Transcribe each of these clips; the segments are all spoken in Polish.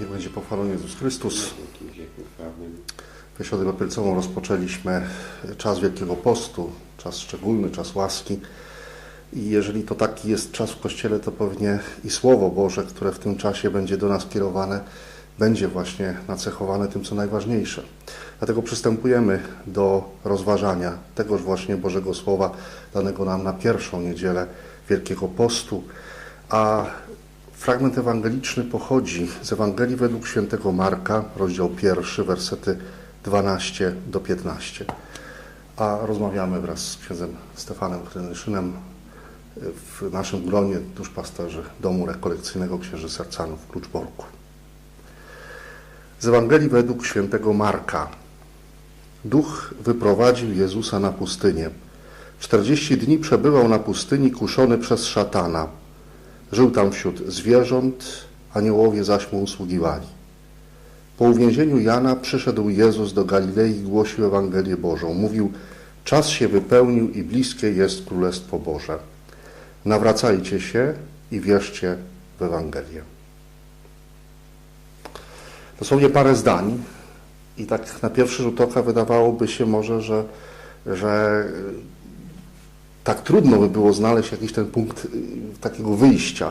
Niech będzie pochwalony Jezus Chrystus. Na wieki wieków. Amen. W środę rozpoczęliśmy czas Wielkiego Postu, czas szczególny, czas łaski. I jeżeli to taki jest czas w Kościele, to pewnie i Słowo Boże, które w tym czasie będzie do nas kierowane, będzie właśnie nacechowane tym, co najważniejsze. Dlatego przystępujemy do rozważania tegoż właśnie Bożego Słowa, danego nam na pierwszą niedzielę Wielkiego Postu. A fragment ewangeliczny pochodzi z Ewangelii według świętego Marka, rozdział pierwszy, wersety 12 do 15. A rozmawiamy wraz z księdzem Stefanem Krynyszynem w naszym gronie duszpasterzy Domu Rekolekcyjnego Księży Sercanów w Kluczborku. Z Ewangelii według świętego Marka. Duch wyprowadził Jezusa na pustynię. Czterdzieści dni przebywał na pustyni kuszony przez szatana. Żył tam wśród zwierząt, aniołowie zaś mu usługiwali. Po uwięzieniu Jana przyszedł Jezus do Galilei i głosił Ewangelię Bożą. Mówił, czas się wypełnił i bliskie jest Królestwo Boże. Nawracajcie się i wierzcie w Ewangelię. Dosłownie parę zdań i tak na pierwszy rzut oka wydawałoby się może, że, że tak trudno by było znaleźć jakiś ten punkt takiego wyjścia,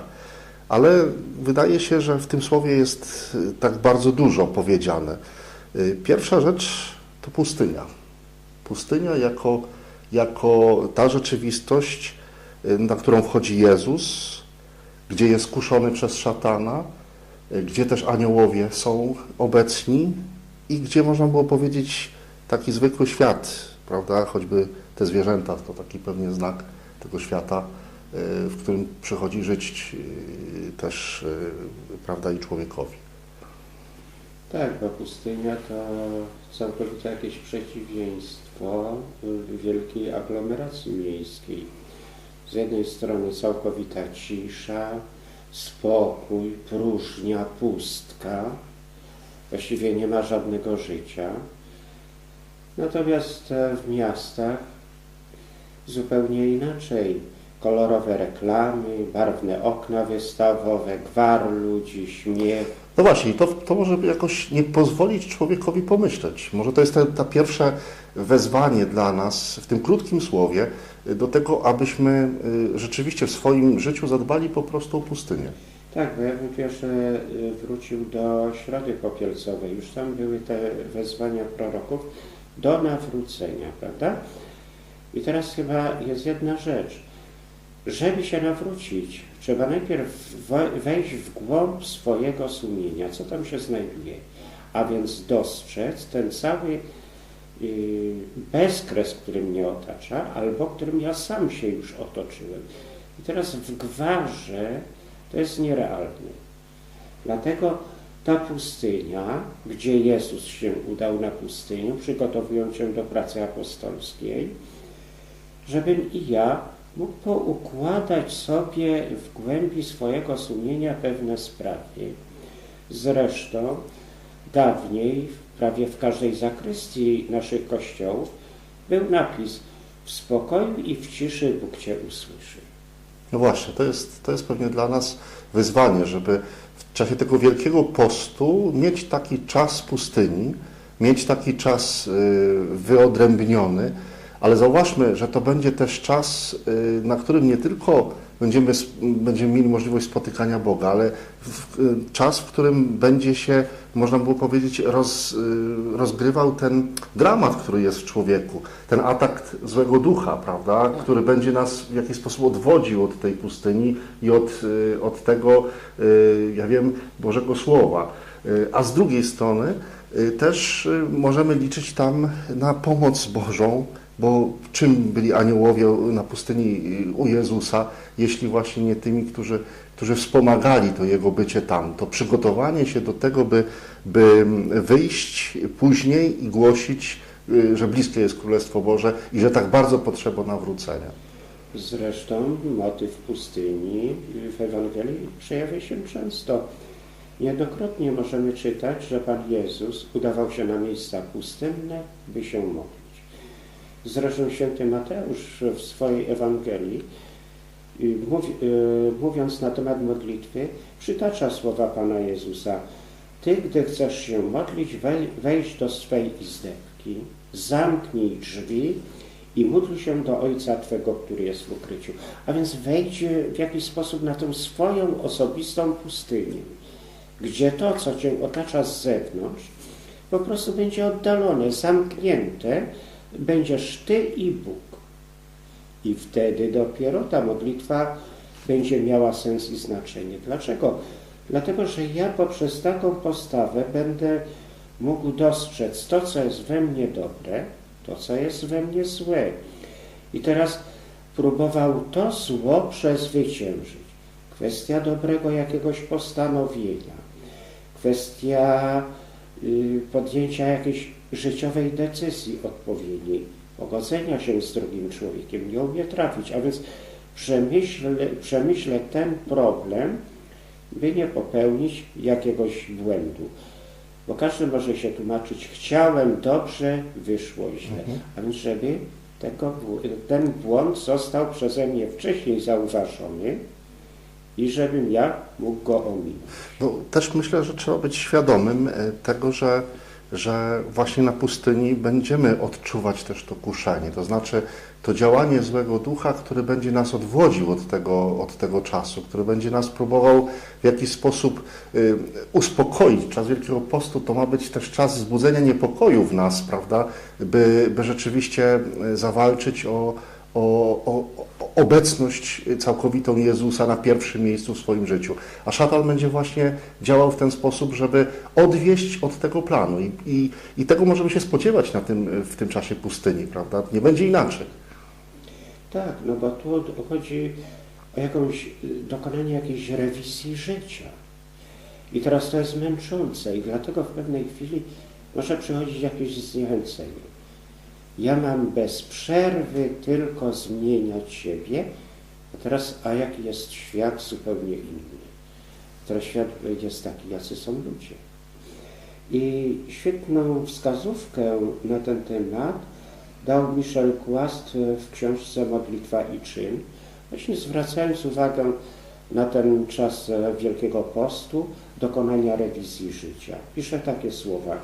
ale wydaje się, że w tym słowie jest tak bardzo dużo powiedziane. Pierwsza rzecz to pustynia. Pustynia jako, jako ta rzeczywistość, na którą wchodzi Jezus, gdzie jest kuszony przez szatana, gdzie też aniołowie są obecni i gdzie można było powiedzieć taki zwykły świat, prawda, choćby te zwierzęta to taki pewnie znak tego świata, w którym przychodzi żyć też, prawda, i człowiekowi. Tak, bo pustynia to całkowite jakieś przeciwieństwo wielkiej aglomeracji miejskiej. Z jednej strony całkowita cisza, spokój, próżnia, pustka, właściwie nie ma żadnego życia. Natomiast w miastach zupełnie inaczej. Kolorowe reklamy, barwne okna wystawowe, gwar ludzi, śmiech. No właśnie, to, to może jakoś nie pozwolić człowiekowi pomyśleć. Może to jest ta, ta pierwsze wezwanie dla nas w tym krótkim słowie do tego, abyśmy rzeczywiście w swoim życiu zadbali po prostu o pustynię. Tak, bo ja bym pierwsze wrócił do Środy Popielcowej. Już tam były te wezwania proroków do nawrócenia, prawda? I teraz chyba jest jedna rzecz. Żeby się nawrócić, trzeba najpierw wejść w głąb swojego sumienia, co tam się znajduje, a więc dostrzec ten cały bezkres, który mnie otacza, albo którym ja sam się już otoczyłem. I teraz w gwarze to jest nierealne. Dlatego ta pustynia, gdzie Jezus się udał na pustynię, przygotowując się do pracy apostolskiej, żebym i ja mógł poukładać sobie w głębi swojego sumienia pewne sprawy. Zresztą dawniej, prawie w każdej zakrystii naszych kościołów, był napis w spokoju i w ciszy Bóg Cię usłyszy. No właśnie, to jest, to jest pewnie dla nas wyzwanie, żeby w czasie tego Wielkiego Postu mieć taki czas pustyni, mieć taki czas wyodrębniony, ale zauważmy, że to będzie też czas, na którym nie tylko będziemy, będziemy mieli możliwość spotykania Boga, ale w, czas, w którym będzie się, można było powiedzieć, roz, rozgrywał ten dramat, który jest w człowieku, ten atak złego ducha, prawda, który będzie nas w jakiś sposób odwodził od tej pustyni i od, od tego, ja wiem, Bożego Słowa. A z drugiej strony też możemy liczyć tam na pomoc Bożą, bo czym byli aniołowie na pustyni u Jezusa, jeśli właśnie nie tymi, którzy, którzy wspomagali to Jego bycie tam, to przygotowanie się do tego, by, by wyjść później i głosić, że bliskie jest Królestwo Boże i że tak bardzo potrzeba nawrócenia. Zresztą motyw pustyni w Ewangelii przejawia się często. Niejednokrotnie możemy czytać, że Pan Jezus udawał się na miejsca pustynne, by się modlić. Zresztą święty Mateusz w swojej Ewangelii, mówiąc na temat modlitwy, przytacza słowa Pana Jezusa Ty, gdy chcesz się modlić, wej- wejdź do swej izdebki, zamknij drzwi i módl się do Ojca Twego, który jest w ukryciu. A więc wejdź w jakiś sposób na tę swoją osobistą pustynię, gdzie to, co Cię otacza z zewnątrz, po prostu będzie oddalone, zamknięte, będziesz Ty i Bóg. I wtedy dopiero ta modlitwa będzie miała sens i znaczenie. Dlaczego? Dlatego, że ja poprzez taką postawę będę mógł dostrzec to, co jest we mnie dobre, to, co jest we mnie złe. I teraz próbował to zło przezwyciężyć. Kwestia dobrego jakiegoś postanowienia, kwestia y, podjęcia jakiejś życiowej decyzji odpowiedniej, pogodzenia się z drugim człowiekiem, nie umie trafić. A więc przemyślę, przemyślę ten problem, by nie popełnić jakiegoś błędu. Bo każdy może się tłumaczyć, chciałem dobrze, wyszło źle. A więc żeby tego, ten błąd został przeze mnie wcześniej zauważony i żebym ja mógł go ominąć. No, też myślę, że trzeba być świadomym e, tego, że, że właśnie na pustyni będziemy odczuwać też to kuszenie, to znaczy to działanie złego ducha, który będzie nas odwodził od tego, od tego czasu, który będzie nas próbował w jakiś sposób y, uspokoić. Czas Wielkiego Postu to ma być też czas wzbudzenia niepokoju w nas, prawda, by, by rzeczywiście y, zawalczyć o, o, o, o obecność całkowitą Jezusa na pierwszym miejscu w swoim życiu. A szatan będzie właśnie działał w ten sposób, żeby odwieść od tego planu. I, i, i tego możemy się spodziewać na tym, w tym czasie pustyni, prawda? Nie będzie inaczej. Tak, no bo tu chodzi o jakąś, y, dokonanie jakiejś rewizji życia. I teraz to jest męczące i dlatego w pewnej chwili może przychodzić jakieś zniechęcenie. Ja mam bez przerwy tylko zmieniać siebie, a teraz, a jaki jest świat zupełnie inny. Teraz świat jest taki, jacy są ludzie. I świetną wskazówkę na ten temat dał Michel Kłast w książce Modlitwa i czyn, właśnie zwracając uwagę na ten czas Wielkiego Postu, dokonania rewizji życia. Pisze takie słowa.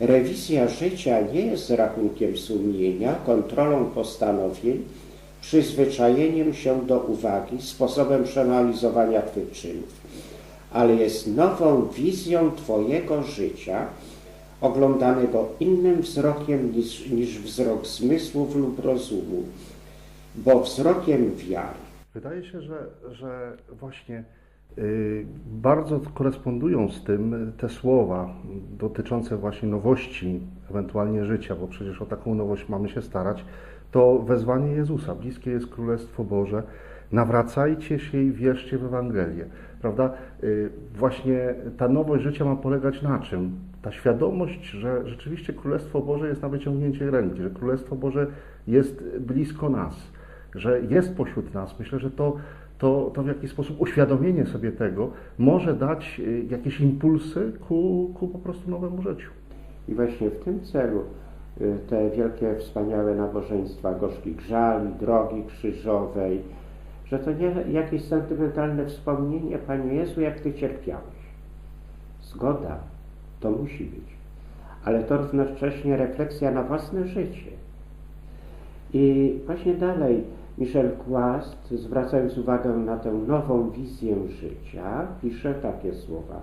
Rewizja życia nie jest rachunkiem sumienia, kontrolą postanowień, przyzwyczajeniem się do uwagi, sposobem przeanalizowania Twych czynów, ale jest nową wizją Twojego życia, oglądanego innym wzrokiem niż, niż wzrok zmysłów lub rozumu, bo wzrokiem wiary. Wydaje się, że, że właśnie bardzo korespondują z tym te słowa dotyczące właśnie nowości, ewentualnie życia, bo przecież o taką nowość mamy się starać. To wezwanie Jezusa, bliskie jest Królestwo Boże, nawracajcie się i wierzcie w Ewangelię. Prawda? Y, Właśnie ta nowość życia ma polegać na czym? Ta świadomość, że rzeczywiście Królestwo Boże jest na wyciągnięcie ręki, że Królestwo Boże jest blisko nas, że jest pośród nas. Myślę, że to, to, to w jakiś sposób uświadomienie sobie tego może dać y, jakieś impulsy ku, ku po prostu nowemu życiu. I właśnie w tym celu y, te wielkie, wspaniałe nabożeństwa gorzkich żali, drogi krzyżowej, że to nie jakieś sentymentalne wspomnienie, Panie Jezu, jak Ty cierpiałeś. Zgoda, to musi być, ale to równocześnie refleksja na własne życie. I właśnie dalej Michel Quast, zwracając uwagę na tę nową wizję życia, pisze takie słowa.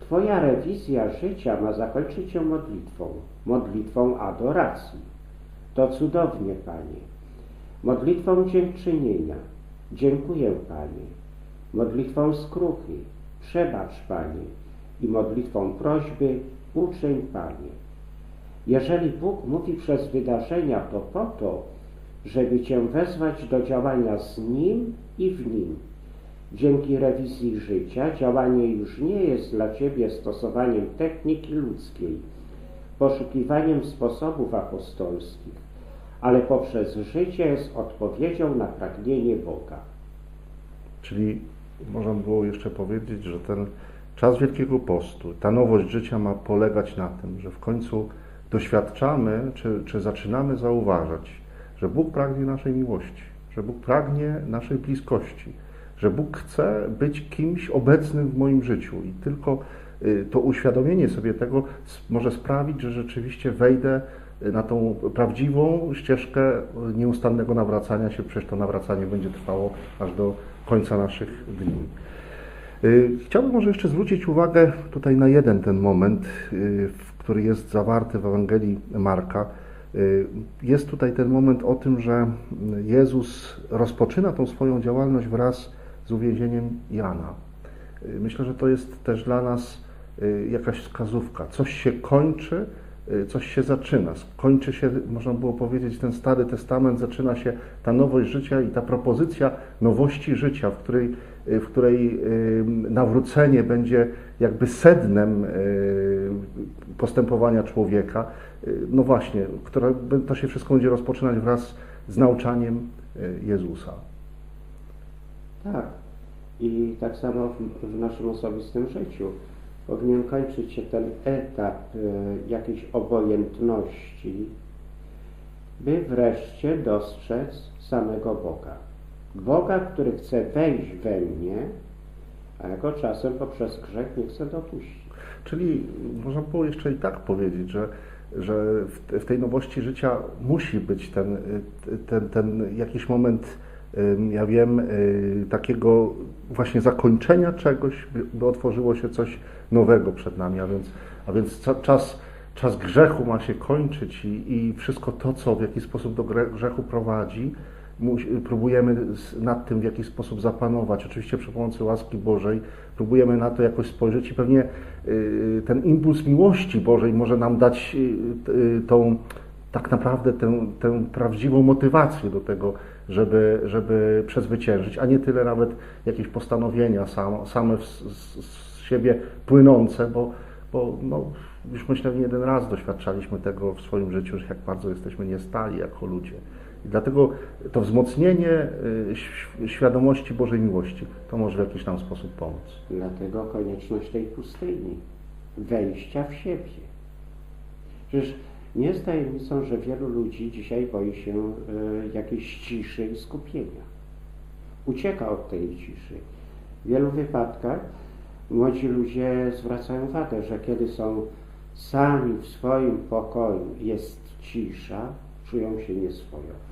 Twoja rewizja życia ma zakończyć się modlitwą, modlitwą adoracji. To cudownie, Panie. Modlitwą dziękczynienia. Dziękuję, Panie. Modlitwą skruchy. Przebacz, Panie. I modlitwą prośby. Uczyń, Panie. Jeżeli Bóg mówi przez wydarzenia, to po to, żeby Cię wezwać do działania z Nim i w Nim. Dzięki rewizji życia działanie już nie jest dla Ciebie stosowaniem techniki ludzkiej, poszukiwaniem sposobów apostolskich, ale poprzez życie jest odpowiedzią na pragnienie Boga. Czyli można by było jeszcze powiedzieć, że ten czas Wielkiego Postu, ta nowość życia ma polegać na tym, że w końcu doświadczamy, czy, czy zaczynamy zauważać, że Bóg pragnie naszej miłości, że Bóg pragnie naszej bliskości, że Bóg chce być kimś obecnym w moim życiu i tylko y, to uświadomienie sobie tego może sprawić, że rzeczywiście wejdę y, na tą prawdziwą ścieżkę nieustannego nawracania się, przecież to nawracanie będzie trwało aż do końca naszych dni. Y, Chciałbym może jeszcze zwrócić uwagę tutaj na jeden ten moment, który jest zawarty w Ewangelii Marka. Y, Jest tutaj ten moment o tym, że Jezus rozpoczyna tą swoją działalność wraz z uwięzieniem Jana. Y, Myślę, że to jest też dla nas y, jakaś wskazówka. Coś się kończy, coś się zaczyna. Kończy się, można było powiedzieć, ten Stary Testament, zaczyna się ta nowość życia i ta propozycja nowości życia, w której, w której y, nawrócenie będzie jakby sednem y, postępowania człowieka. Y, No właśnie, które, to się wszystko będzie rozpoczynać wraz z nauczaniem y, Jezusa. Tak. I tak samo w, w naszym osobistym życiu. Powinien kończyć się ten etap jakiejś obojętności, by wreszcie dostrzec samego Boga. Boga, który chce wejść we mnie, a ja go czasem poprzez grzech nie chce dopuścić. Czyli można było jeszcze i tak powiedzieć, że, że w, tej nowości życia musi być ten, ten, ten jakiś moment, ja wiem, y, takiego właśnie zakończenia czegoś, by, otworzyło się coś nowego przed nami, a więc, a więc czas, czas grzechu ma się kończyć i, i wszystko to, co w jakiś sposób do grzechu prowadzi, próbujemy nad tym w jakiś sposób zapanować, oczywiście przy pomocy łaski Bożej, próbujemy na to jakoś spojrzeć i pewnie y, ten impuls miłości Bożej może nam dać y, y, tą tak naprawdę tę, tę prawdziwą motywację do tego, żeby, żeby przezwyciężyć, a nie tyle nawet jakieś postanowienia sam, same z, z siebie płynące, bo, bo no, już myślę, nie jeden raz doświadczaliśmy tego w swoim życiu, że jak bardzo jesteśmy niestali jako ludzie. I dlatego to wzmocnienie y, świadomości Bożej miłości, to może w jakiś tam sposób pomóc. Dlatego konieczność tej pustyni, wejścia w siebie. Przecież nie jest tajemnicą, że wielu ludzi dzisiaj boi się e, jakiejś ciszy i skupienia. Ucieka od tej ciszy. W wielu wypadkach młodzi ludzie zwracają uwagę, że kiedy są sami w swoim pokoju, jest cisza, czują się nieswojo.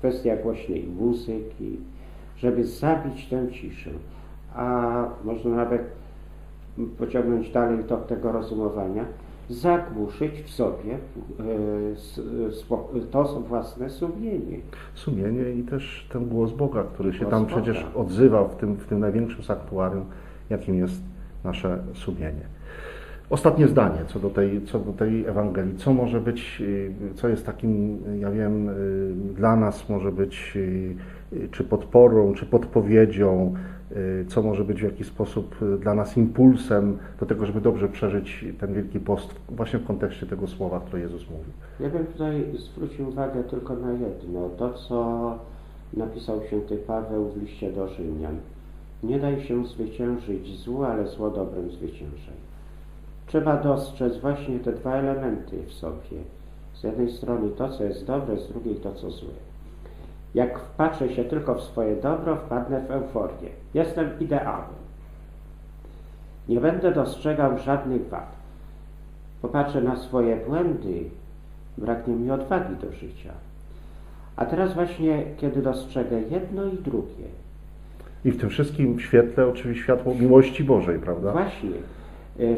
Kwestia głośnej muzyki, żeby zabić tę ciszę. A można nawet pociągnąć dalej tok tego rozumowania, zagłuszyć w sobie e, to własne sumienie. sumienie i też ten głos Boga, który się Głos tam Boga. przecież odzywa w tym, w tym największym sanktuarium, jakim jest nasze sumienie. Ostatnie zdanie co do, tej, co do tej Ewangelii. Co może być, y, co jest takim, ja wiem, y, dla nas może być y, czy podporą, czy podpowiedzią, co może być w jakiś sposób dla nas impulsem do tego, żeby dobrze przeżyć ten Wielki Post właśnie w kontekście tego słowa, które Jezus mówił. Ja bym tutaj zwrócił uwagę tylko na jedno, to co napisał święty Paweł w liście do Rzymian. Nie daj się zwyciężyć złu, ale zło dobrem zwyciężaj. Trzeba dostrzec właśnie te dwa elementy w sobie. Z jednej strony to, co jest dobre, z drugiej to, co złe. Jak wpatrzę się tylko w swoje dobro, wpadnę w euforię. Jestem ideałem. Nie będę dostrzegał żadnych wad. Popatrzę na swoje błędy, braknie mi odwagi do życia. A teraz właśnie, kiedy dostrzegę jedno i drugie, I w tym wszystkim w świetle oczywiście światło miłości Bożej, prawda? właśnie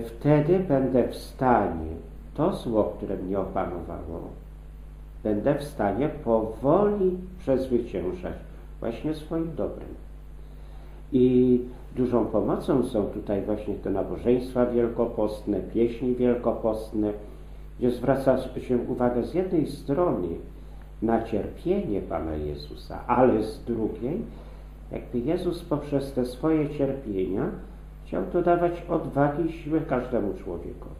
wtedy będę w stanie to zło, które mnie opanowało, będę w stanie powoli przezwyciężać właśnie swoim dobrem. I dużą pomocą są tutaj właśnie te nabożeństwa wielkopostne, pieśni wielkopostne, gdzie zwraca się uwagę z jednej strony na cierpienie Pana Jezusa, ale z drugiej, jakby Jezus poprzez te swoje cierpienia chciał dodawać odwagi i siły każdemu człowiekowi.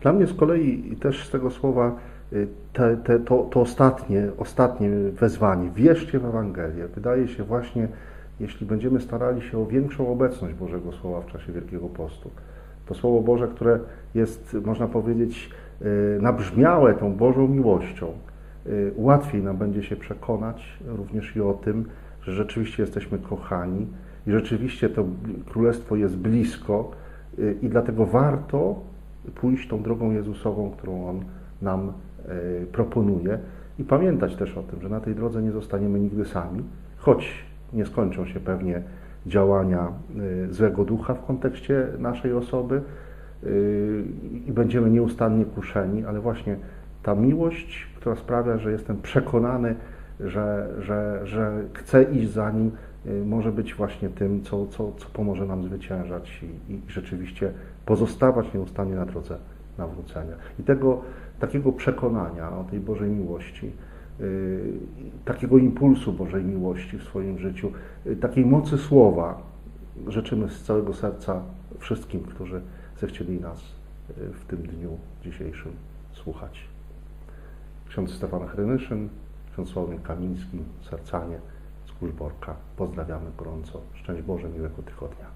Dla mnie z kolei też z tego słowa y, te, te, to, to ostatnie, ostatnie wezwanie, wierzcie w Ewangelię, wydaje się właśnie, jeśli będziemy starali się o większą obecność Bożego Słowa w czasie Wielkiego Postu, to Słowo Boże, które jest, można powiedzieć, y, nabrzmiałe tą Bożą miłością, y, łatwiej nam będzie się przekonać również i o tym, że rzeczywiście jesteśmy kochani i rzeczywiście to Królestwo jest blisko y, i dlatego warto pójść tą drogą Jezusową, którą On nam y, proponuje i pamiętać też o tym, że na tej drodze nie zostaniemy nigdy sami, choć nie skończą się pewnie działania y, złego ducha w kontekście naszej osoby i będziemy nieustannie kuszeni, ale właśnie ta miłość, która sprawia, że jestem przekonany, że, że, że chcę iść za Nim, może być właśnie tym, co, co, co pomoże nam zwyciężać i, i rzeczywiście pozostawać nieustannie na drodze nawrócenia. I tego takiego przekonania o tej Bożej miłości, y, takiego impulsu Bożej miłości w swoim życiu, y, takiej mocy słowa życzymy z całego serca wszystkim, którzy zechcieli nas y, w tym dniu dzisiejszym słuchać. Ksiądz Stefan Hrynyszyn, ksiądz Sławomir Kamiński, Sercanie z Kuszborka. Pozdrawiamy gorąco. Szczęść Boże, miłego tygodnia.